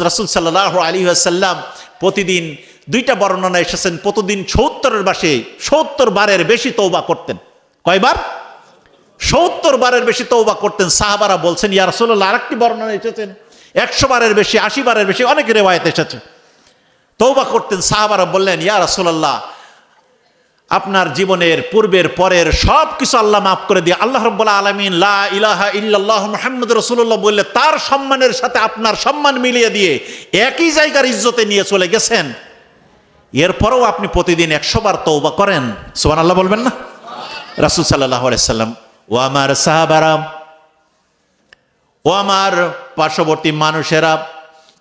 রাসুল সাল্লাহ আলী আসাল্লাম প্রতিদিন দুইটা বর্ণনা এসেছেন। প্রতিদিন সত্তরের বাসে সত্তর বারের বেশি তৌবা করতেন। কয়বার? সত্তর বারের বেশি তৌবা করতেন। সাহাবারা বলছেন, ইয়া আর একটি বর্ণনা এসেছেন। একশো বারের বেশি, আশি বারের বেশি অনেক রেওয়ায়ত এসেছে। তৌবা করতেন। সাহাবারা বললেন, ইয়া রাসূলুল্লাহ আপনার জীবনের পূর্বের পরের সব কিছু আল্লাহ মাফ করে দিয়ে আল্লাহ রব্বুল্লাহ আলমিন, লা ইলাহা ইল্লাল্লাহ মুহাম্মদ রসুল্লাহ বললে, তার সম্মানের সাথে আপনার সম্মান মিলিয়ে দিয়ে একই জায়গার ইজ্জতে নিয়ে চলে গেছেন। এরপরেও আপনি প্রতিদিন একশোবার তৌবা করেন। সোহান আল্লাহ বলবেন না? রাসুল সাল্লাহ আলাইসাল্লাম ও আমার সাহাবারাম ও আমার পার্শ্ববর্তী মানুষেরা,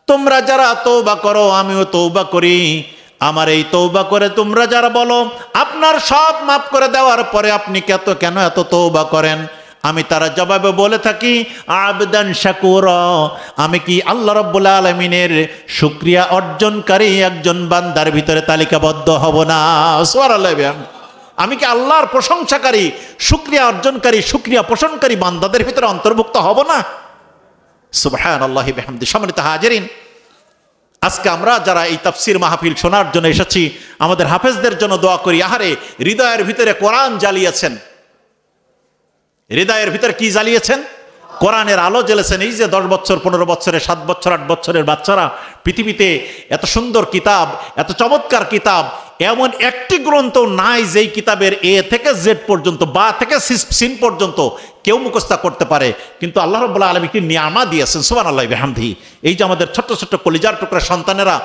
তোমরা যারা তৌবা করো, আমিও তৌবা করি। আমার এই তৌবা করে তোমরা যারা বলো, আপনার সব মাফ করে দেওয়ার পরে আপনি কত কেন এত তৌবা করেন? আমি তারা জবাবে বলে থাকি, আবেদান শাকুর, আমি কি আল্লাহ রব্বুল্লা আলমিনের শুক্রিয়া অর্জনকারী একজন বান্দার ভিতরে তালিকাবদ্ধ হব না? সোয়ার আমি কি আল্লাহর প্রশংসাকারী, শুক্রিয়া অর্জনকারী, শুক্রিয়া পোষণকারী বান্দাদের ভিতরে অন্তর্ভুক্ত হব না? সুবহান আল্লাহ বেহামদি, সম্মানিত হাজারিন। আজকে আমরা যারা এই তাফসির মাহফিল শোনার জন্য এসেছি, আমাদের হাফেজদের জন্য দোয়া করি। আহারে, হৃদয়ের ভিতরে কোরআন জ্বালিয়েছেন। হৃদয়ের ভিতরে কি জ্বালিয়েছেন? কোরআনের আলো জ্বেলেছেন। এই যে দশ বছর, পনেরো বছরের, সাত বছর, আট বছরের বাচ্চারা পৃথিবীতে এত সুন্দর কিতাব, এত চমৎকার কিতাব এমন একটি গ্রন্থ নাই যেই কিতাবের এ থেকে জেড পর্যন্ত বা থেকে সিন পর্যন্ত কেউ মুখস্থা করতে পারে। কিন্তু আল্লাহ রব্লা আলমী কি নিয়ামা দিয়েছেন সুবান আল্লাহ বেহামদি। এই যে আমাদের ছোট্ট ছোট্ট কলিজার টুকরা সন্তানেরা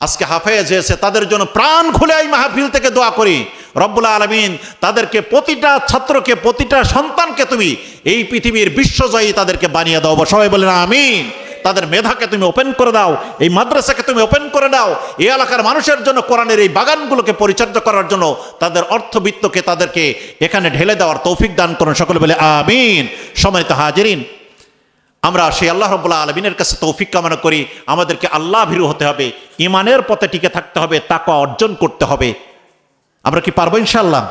আজকে হাফেজ হয়েছে তাদের জন্য প্রাণ খুলে এই মাহফিল থেকে দোয়া করি। রব্বুল্লা আলমিন তাদেরকে প্রতিটা ছাত্রকে, প্রতিটা সন্তানকে তুমি এই পৃথিবীর বিশ্বজয়ী তাদেরকে বানিয়ে দাও। সবাই বলেন আমিন। তাদের মেধাকে তুমি ওপেন করে দাও, এই মাদ্রাসাকে তুমি ওপেন করে দাও, এই এলাকার মানুষের জন্য কোরআনের এই বাগানগুলোকে পরিচর্যা করার জন্য তাদের অর্থবিত্তকে তাদেরকে এখানে ঢেলে দেওয়ার তৌফিক দান করুন সকলে বলে আমিন। সম্মানিত হাজিরিন, আমরা সেই আল্লাহ রব্বুল্লাহ আলমিনের কাছে তৌফিক কামনা করি, আমাদেরকে আল্লাহ ভীরু হতে হবে ইমানের পথে টিকে থাকতে হবে তাকে অর্জন করতে হবে। আমরা কি পারব ইনশাল্লাহ